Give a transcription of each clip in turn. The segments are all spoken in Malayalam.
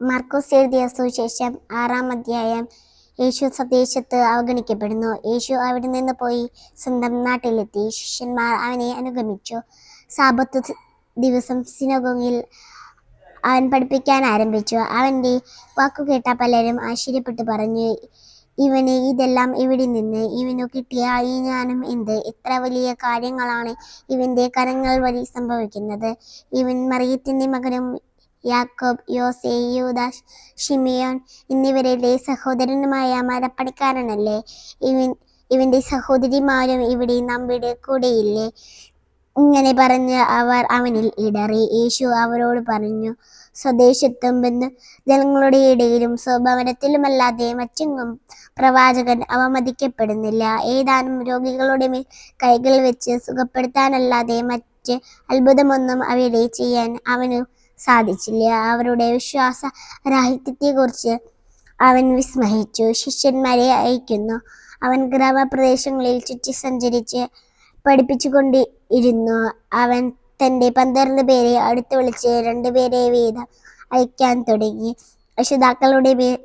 മാർക്കോസ് എഴുതിയ സുവിശേഷം ആറാം അധ്യായം യേശു സ്വദേശത്ത് അവഗണിക്കപ്പെടുന്നു. യേശു അവിടെ നിന്ന് പോയി സ്വന്തം നാട്ടിലെത്തി. ശിഷ്യന്മാർ അവനെ അനുഗമിച്ചു. സാപത്ത് ദിവസം സിനഗോഗിൽ അവൻ പഠിപ്പിക്കാൻ ആരംഭിച്ചു. അവന്റെ വാക്കുകേട്ട പലരും ആശ്ചര്യപ്പെട്ടു പറഞ്ഞു ഇവന് ഇതെല്ലാം എവിടെ നിന്ന്? ഇവനു കിട്ടിയ ഈ ജ്ഞാനം എന്ത്? ഇത്ര വലിയ കാര്യങ്ങളാണ് ഇവന്റെ കരങ്ങൾ വഴി സംഭവിക്കുന്നത്. ഇവൻ മറിയത്തിന്റെ മകനും യാക്കോബ് യോസെ യൂദാഷ് ഷിമിയോൻ എന്നിവരുടെ സഹോദരനുമായ മരപ്പണിക്കാരനല്ലേ ഇവൻ ഇവന്റെ സഹോദരിമാരും ഇവിടെ നമ്മുടെ കൂടെയില്ലേ? ഇങ്ങനെ പറഞ്ഞ് അവർ അവനിൽ ഇടറി. യേശു അവരോട് പറഞ്ഞു സ്വദേശത്തും ബന്ധു ജനങ്ങളുടെ ഇടയിലും സ്വഭവനത്തിലുമല്ലാതെ മറ്റെങ്ങും പ്രവാചകൻ അവമതിക്കപ്പെടുന്നില്ല. ഏതാനും രോഗികളുടെ മേൽ കൈകൾ വെച്ച് സുഖപ്പെടുത്താനല്ലാതെ മറ്റ് അത്ഭുതമൊന്നും അവിടെ ചെയ്യാൻ അവനു സാധിച്ചില്ല. അവരുടെ വിശ്വാസ രാഹിത്യത്തെക്കുറിച്ച് അവൻ വിസ്മയിച്ചു. ശിഷ്യന്മാരെ അയക്കുന്നു. അവൻ ഗ്രാമപ്രദേശങ്ങളിൽ ചുറ്റി സഞ്ചരിച്ച് പഠിപ്പിച്ചുകൊണ്ട് ഇരുന്നു അവൻ തന്റെ പന്ത്രണ്ട് പേരെ അടുത്ത് വിളിച്ച് രണ്ടുപേരെ വീതം അയക്കാൻ തുടങ്ങി. രക്ഷിതാക്കളുടെ മേൽ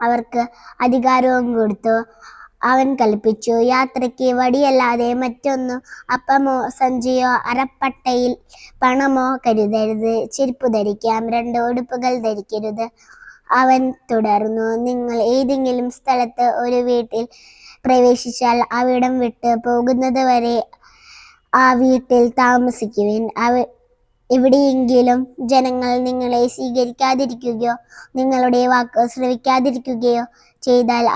അവർക്ക് അധികാരവും കൊടുത്തു. അവൻ കൽപ്പിച്ചു. യാത്രയ്ക്ക് വടിയല്ലാതെ മറ്റൊന്നും അപ്പമോ സഞ്ചിയോ അരപ്പട്ടയിൽ പണമോ കരുതരുത്. ചെരുപ്പ് ധരിക്കാം രണ്ട് ഉടുപ്പുകൾ ധരിക്കരുത്. അവൻ തുടർന്നു. നിങ്ങൾ ഏതെങ്കിലും സ്ഥലത്ത് ഒരു വീട്ടിൽ പ്രവേശിച്ചാൽ അവിടം വിട്ട് പോകുന്നത് വരെ ആ വീട്ടിൽ താമസിക്കുവിൻ. അവ എവിടെയെങ്കിലും ജനങ്ങൾ നിങ്ങളെ സ്വീകരിക്കാതിരിക്കുകയോ നിങ്ങളുടെ വാക്ക് ശ്രവിക്കാതിരിക്കുകയോ ചെയ്താൽ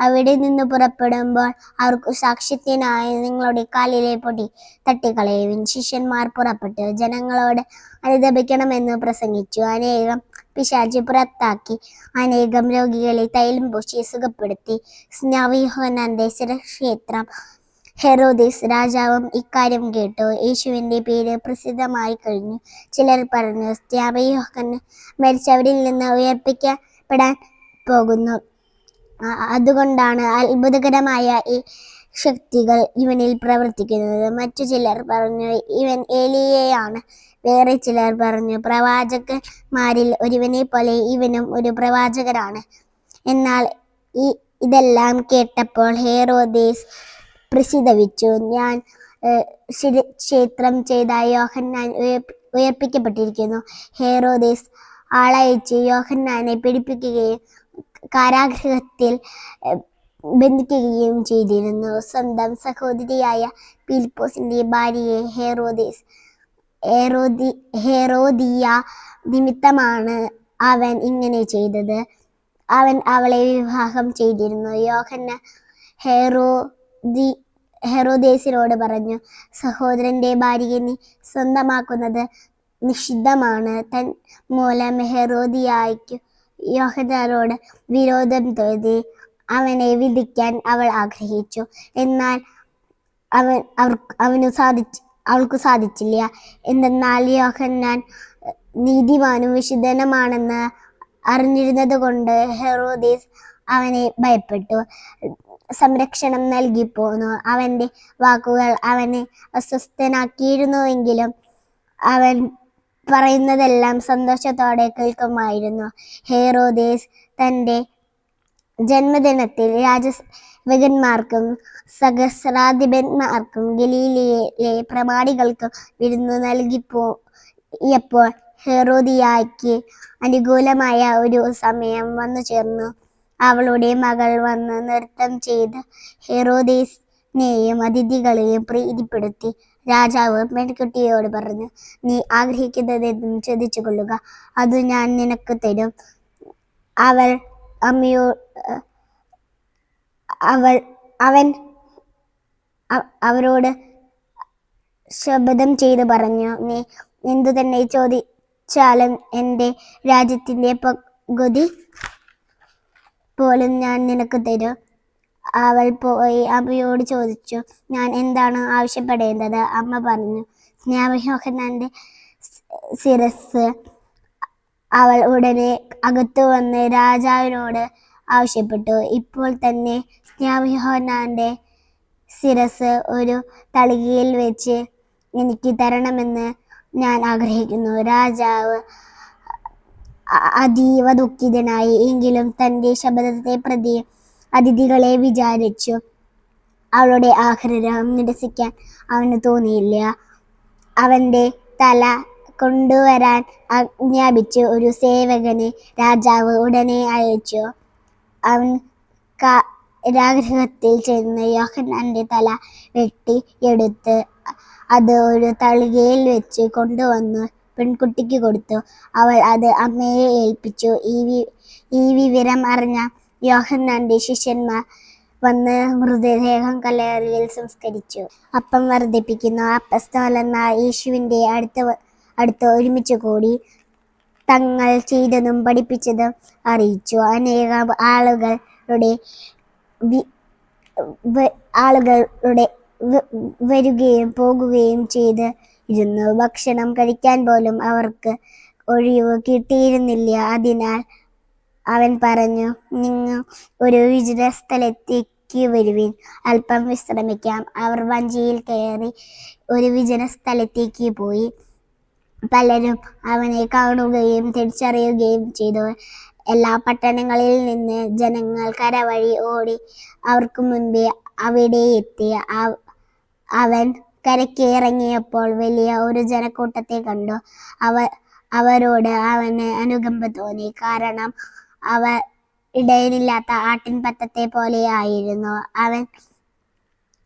അവിടെ നിന്ന് പുറപ്പെടുമ്പോൾ അവർക്ക് സാക്ഷ്യത്തിനായി നിങ്ങളുടെ കാലിലെ പൊടി തട്ടിക്കളയുവിൻ. ശിഷ്യന്മാർ പുറപ്പെട്ടു. ജനങ്ങളോട് അനുദപിക്കണമെന്ന് പ്രസംഗിച്ചു. അനേകം പിശാചി പുറത്താക്കി. അനേകം രോഗികളെ തൈലം പൂശി സുഖപ്പെടുത്തി. സ്നാവിഹോനന്റെ ശിരക്ഷേത്രം. ഹെറോദിസ് രാജാവും ഇക്കാര്യം കേട്ടു. യേശുവിന്റെ പേര് പ്രസിദ്ധമായി കഴിഞ്ഞു. ചിലർ പറഞ്ഞു സ്ത്യാപയോഹൻ മരിച്ചവരിൽ നിന്ന് ഉയർപ്പിക്കപ്പെടാൻ പോകുന്നു. അതുകൊണ്ടാണ് അത്ഭുതകരമായ ഈ ശക്തികൾ ഇവനിൽ പ്രവർത്തിക്കുന്നത്. മറ്റു ചിലർ പറഞ്ഞു ഇവൻ ഏലിയയാണ് വേറെ ചിലർ പറഞ്ഞു പ്രവാചകന്മാരിൽ ഒരുവനെ പോലെ ഇവനും ഒരു പ്രവാചകനാണ്. എന്നാൽ ഈ ഇതെല്ലാം കേട്ടപ്പോൾ ഹേറോദേസ് പ്രസിദ്ധവിച്ചു. ഞാൻ ക്ഷേത്രം ചെയ്ത യോഹന്നാൻ ഉയർപ്പിക്കപ്പെട്ടിരിക്കുന്നു. ഹേറോദേസ് ആളയച്ച് യോഹന്നാനെ പിടിപ്പിക്കുകയും കാരാഗൃഹത്തിൽ ബന്ധിക്കുകയും ചെയ്തിരുന്നു. സ്വന്തം സഹോദരിയായ ഫിലിപ്പോസിന്റെ ഭാര്യയെ ഹെറോദേസ് ഹെറോദി ഹെറോദിയ നിമിത്തമാണ് അവൻ ഇങ്ങനെ ചെയ്തത്. അവൻ അവളെ വിവാഹം ചെയ്തിരുന്നു. യോഹന്ന ഹെറോദി ഹെറോദേസിനോട് പറഞ്ഞു സഹോദരന്റെ ഭാര്യയെ നീ സ്വന്തമാക്കുന്നത് നിഷിദ്ധമാണ്. തൻ മൂലം ഹെറോദിയായിക്കു യോഹനാനോട് വിരോധം തോന്നി. അവനെ വിധിക്കാൻ അവൾ ആഗ്രഹിച്ചു. എന്നാൽ അവൻ അവന് സാധിച്ചു അവൾക്ക് സാധിച്ചില്ല. എന്തെന്നാൽ യോഹന്നാൻ നീതിമാനും വിശുദ്ധനുമാണെന്ന് അറിഞ്ഞിരുന്നത് കൊണ്ട് ഹെറോദീസ് അവനെ ഭയപ്പെട്ടു. സംരക്ഷണം നൽകി പോന്നു. അവന്റെ വാക്കുകൾ അവനെ അസ്വസ്ഥനാക്കിയിരുന്നുവെങ്കിലും അവൻ പറയുന്നതെല്ലാം സന്തോഷത്തോടെ കേൾക്കുമായിരുന്നു. ഹേറോദേസ് തന്റെ ജന്മദിനത്തിൽ രാജവകന്മാർക്കും സഹസ്രാധിപന്മാർക്കും ഗലീലിയിലെ പ്രമാണികൾക്കും വിരുന്ന് വിരുന്നു നൽകിപ്പോയപ്പോൾ ഹെറോദിയായ്ക്ക് അനുകൂലമായ ഒരു സമയം വന്നു ചേർന്നു അവളുടെ മകൾ വന്ന് നൃത്തം ചെയ്ത് ഹെറോദേസിനെയും അതിഥികളെയും പ്രീതിപ്പെടുത്തി. രാജാവ് പെൺകുട്ടിയോട് പറഞ്ഞു നീ ആഗ്രഹിക്കുന്നതെന്നും ചോദിച്ചു കൊള്ളുക അത് ഞാൻ നിനക്ക് തരും. അവൾ അമ്മയോ അവൾ അവൻ അവരോട് ശബ്ദം ചെയ്ത് പറഞ്ഞു നീ എന്തു തന്നെ ചോദിച്ചാലും എന്റെ രാജ്യത്തിന്റെ പകുതി പോലും ഞാൻ നിനക്ക് തരും. അവൾ പോയി അമ്മയോട് ചോദിച്ചു ഞാൻ എന്താണ് ആവശ്യപ്പെടേണ്ടത്? അമ്മ പറഞ്ഞു സ്നേഹയോഹനാന്റെ ശിരസ് അവൾ ഉടനെ അകത്തു വന്ന് രാജാവിനോട് ആവശ്യപ്പെട്ടു ഇപ്പോൾ തന്നെ സ്നേഹയോഹനാന്റെ ശിരസ് ഒരു തളികയിൽ വെച്ച് എനിക്ക് തരണമെന്ന് ഞാൻ ആഗ്രഹിക്കുന്നു. രാജാവ് അതീവ ദുഃഖിതനായി എങ്കിലും തന്റെ ശബ്ദത്തെ പ്രതി അതിഥികളെ വിചാരിച്ചു. അവളുടെ ആഗ്രഹം നിരസിക്കാൻ അവന് തോന്നിയില്ല. അവന്റെ തല കൊണ്ടുവരാൻ ആജ്ഞാപിച്ച് ഒരു സേവകനെ രാജാവ് ഉടനെ അയച്ചു. അവൻ കാരാഗ്രഹത്തിൽ ചെന്ന് യോഹന്നാന്റെ തല വെട്ടി എടുത്ത് അത് ഒരു തളികയിൽ വെച്ച് കൊണ്ടുവന്ന് പെൺകുട്ടിക്ക് കൊടുത്തു. അവൾ അത് അമ്മയെ ഏൽപ്പിച്ചു. ഈ ഈ വിവരം അറിഞ്ഞ യോഹന്നാന്റെ ശിഷ്യന്മാർ വന്ന് മൃതദേഹം കല്ലറിയിൽ സംസ്കരിച്ചു. അപ്പം വർദ്ധിപ്പിക്കുന്ന. അപ്പസ്തോലന്മാർ യേശുവിന്റെ അടുത്ത് അടുത്ത് ഒരുമിച്ച് കൂടി തങ്ങൾ ചെയ്തതും പഠിപ്പിച്ചതും അറിയിച്ചു. അനേകം ആളുകളുടെ ആളുകളുടെ വരികയും പോകുകയും ചെയ്ത് ഇരുന്നു ഭക്ഷണം കഴിക്കാൻ പോലും അവർക്ക് ഒഴിവ് കിട്ടിയിരുന്നില്ല. അതിനാൽ അവൻ പറഞ്ഞു നിങ്ങൾ ഒരു വിജന സ്ഥലത്തേക്ക് വരുവിൻ. അല്പം വിശ്രമിക്കാം. അവർ വഞ്ചിയിൽ കയറി ഒരു വിജന സ്ഥലത്തേക്ക് പോയി. പലരും അവനെ കാണുകയും തിരിച്ചറിയുകയും ചെയ്തു. എല്ലാ പട്ടണങ്ങളിൽ നിന്ന് ജനങ്ങൾ കരവഴി ഓടി അവർക്ക് മുൻപേ അവിടെ എത്തി. അവൻ കരയ്ക്ക് ഇറങ്ങിയപ്പോൾ വലിയ ഒരു ജനക്കൂട്ടത്തെ കണ്ടു. അവ അവരോട് അവന് അനുകമ്പ തോന്നി. കാരണം അവ ഇടയിലില്ലാത്ത ആട്ടിൻപറ്റത്തെ പോലെയായിരുന്നു അവൻ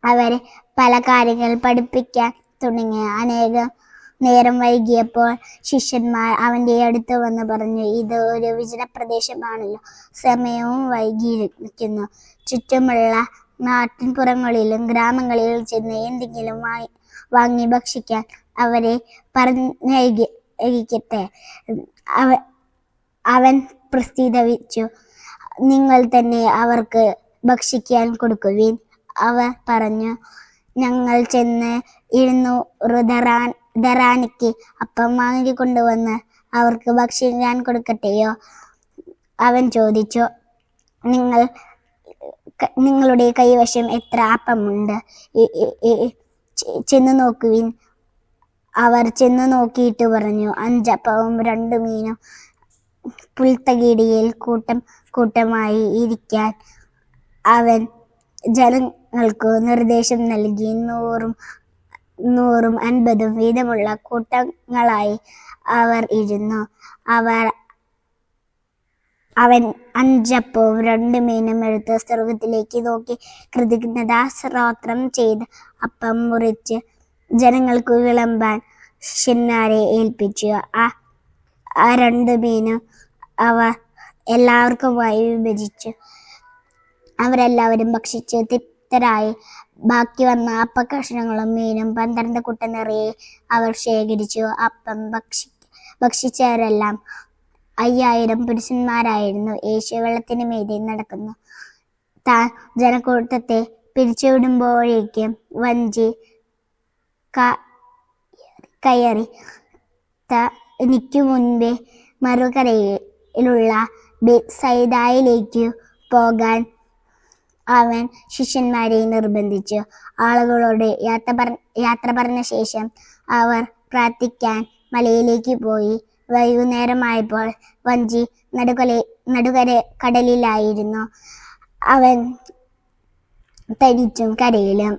അവരെ പല കാര്യങ്ങൾ പഠിപ്പിക്കാൻ തുടങ്ങി. അനേകം നേരം വൈകിയപ്പോൾ ശിഷ്യന്മാർ അവന്റെ അടുത്ത് വന്ന് പറഞ്ഞു ഇത് ഒരു വിജന പ്രദേശമാണല്ലോ സമയവും വൈകിയിരിക്കുന്നു. ചുറ്റുമുള്ള നാട്ടിൻപുറങ്ങളിലും ഗ്രാമങ്ങളിലും ചെന്ന് എന്തെങ്കിലും വാങ്ങി വാങ്ങി ഭക്ഷിക്കാൻ അവരെ പറഞ്ഞയക്കട്ടെ അവ അവൻ പ്രസ്തുതവിച്ചു നിങ്ങൾ തന്നെ അവർക്ക് ഭക്ഷിക്കാൻ കൊടുക്കുവിൻ. അവർ പറഞ്ഞു ഞങ്ങൾ ചെന്ന് ഇരുന്നൂറ് ദറാൻ ദറാനിക്ക് അപ്പം വാങ്ങിക്കൊണ്ടുവന്ന് അവർക്ക് ഭക്ഷിക്കാൻ കൊടുക്കട്ടെയോ? അവൻ ചോദിച്ചു നിങ്ങൾ നിങ്ങളുടെ കൈവശം എത്ര അപ്പമുണ്ട്? ചെന്ന് നോക്കുവിൻ. അവർ ചെന്ന് നോക്കിയിട്ട് പറഞ്ഞു അഞ്ചപ്പവും രണ്ടു മീനും പുൽത്തകിടിയിൽ കൂട്ടം കൂട്ടമായി ഇരിക്കാൻ അവൻ ജനങ്ങൾക്ക് നിർദ്ദേശം നൽകി. നൂറും നൂറും അൻപതും വീതമുള്ള കൂട്ടങ്ങളായി അവർ ഇരുന്നു. അവർ അവൻ അഞ്ചപ്പവും രണ്ട് മീനും എടുത്ത് സ്വർഗത്തിലേക്ക് നോക്കി. കൃതജ്ഞതാ സ്തോത്രം ചെയ്ത് അപ്പം മുറിച്ച് ജനങ്ങൾക്ക് വിളമ്പാൻ ശിഷ്യന്മാരെ ഏൽപ്പിച്ചു. ആ ആ രണ്ട് മീനും എല്ലാവർക്കും എല്ലാവർക്കുമായി വിഭജിച്ചു അവരെല്ലാവരും ഭക്ഷിച്ച് തൃപ്തരായി. ബാക്കി വന്ന അപ്പക്കഷണങ്ങളും മീനും പന്ത്രണ്ട് കുട്ട നിറയെ അവർ ശേഖരിച്ചു. അപ്പം ഭക്ഷി ഭക്ഷിച്ചവരെല്ലാം അയ്യായിരം പുരുഷന്മാരായിരുന്നു. യേശു വെള്ളത്തിന് മീതെ നടക്കുന്നു. താൻ ജനക്കൂട്ടത്തെ പിരിച്ചുവിടുമ്പോഴേക്കും വഞ്ചി കയറി. തനിക്കു മുൻപേ മറുകരയിലുള്ള സൈദായിലേക്ക് പോകാൻ അവൻ ശിഷ്യന്മാരെ നിർബന്ധിച്ചു. ആളുകളോട് യാത്ര പറ യാത്ര പറഞ്ഞ ശേഷം അവർ പ്രാർത്ഥിക്കാൻ മലയിലേക്ക് പോയി. വൈകുന്നേരമായപ്പോൾ വഞ്ചി നടുകല നടുകര കടലിലായിരുന്നു. അവൻ തരിച്ചും കരയിലും.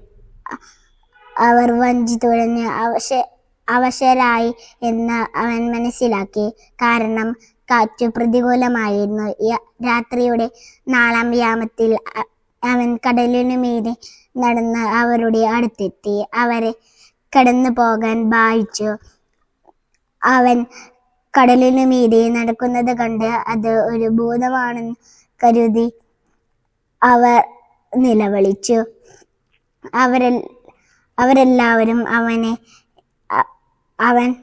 അവർ വഞ്ചി തുഴഞ്ഞ് അവശ അവശരായി എന്ന് അവൻ മനസ്സിലാക്കി. കാരണം കാറ്റ് പ്രതികൂലമായിരുന്നു. രാത്രിയുടെ നാലാം വ്യാമത്തിൽ അവൻ കടലിനു മീതെ നടന്ന് അവരുടെ അടുത്തെത്തി. അവരെ കടന്നു പോകാൻ ഭാവിച്ചു. അവൻ കടലിനു മീതെ നടക്കുന്നത് കണ്ട് അത് ഒരു ഭൂതമാണെന്ന് കരുതി അവർ നിലവിളിച്ചു. അവരെ അവരെല്ലാവരും അവനെ അവൻ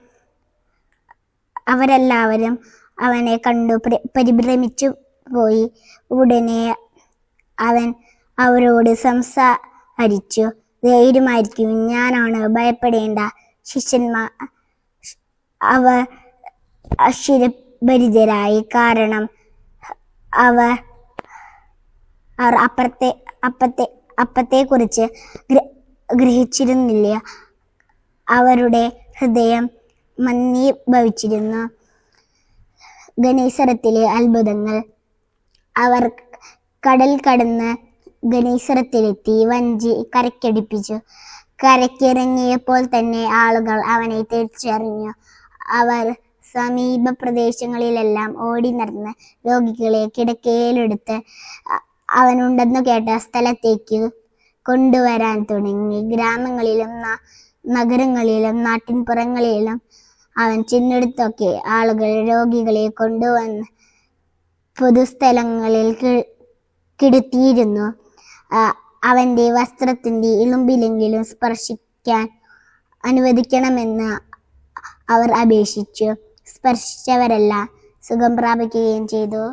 അവരെല്ലാവരും അവനെ കണ്ടു പ്ര- പരിഭ്രമിച്ചു പോയി. ഉടനെ അവൻ അവരോട് സംസാരിച്ചു. ധൈര്യമായിരിക്കും ഞാനാണ് ഭയപ്പെടേണ്ട. ശിഷ്യന്മാർ അവർ അശ്വരഭരിതരായി കാരണം അവ അവർ അപ്പുറത്തെ അപ്പത്തെ അപ്പത്തെക്കുറിച്ച് ഗ്ര- ഗ്രഹിച്ചിരുന്നില്ല. അവരുടെ ഹൃദയം മന്നി ഭവിച്ചിരുന്നു. ഗണേശ്വരത്തിലെ അത്ഭുതങ്ങൾ. അവർ കടൽ കടന്ന് ഗണേശ്വരത്തിലെത്തി വഞ്ചി കരയ്ക്കടിപ്പിച്ചു കരയ്ക്കിറങ്ങിയപ്പോൾ തന്നെ ആളുകൾ അവനെ തിരിച്ചറിഞ്ഞു. അവർ സമീപ പ്രദേശങ്ങളിലെല്ലാം ഓടി നടന്ന് രോഗികളെ കിടക്കയിലെടുത്ത് അവനുണ്ടെന്നു കേട്ട സ്ഥലത്തേക്ക് കൊണ്ടുവരാൻ തുടങ്ങി. ഗ്രാമങ്ങളിലും നഗരങ്ങളിലും നാട്ടിൻപുറങ്ങളിലും അവൻ ചിന്നെടുത്തൊക്കെ ആളുകൾ രോഗികളെ കൊണ്ടുവന്ന് പൊതുസ്ഥലങ്ങളിൽ കിടത്തിയിരുന്നു. അവന്റെ വസ്ത്രത്തിന്റെ ഇളുമ്പിലെങ്കിലും സ്പർശിക്കാൻ അനുവദിക്കണമെന്ന് അവർ അപേക്ഷിച്ചു. സ്പർശിച്ചവരെല്ലാം സുഖം പ്രാപിക്കുകയും ചെയ്തു.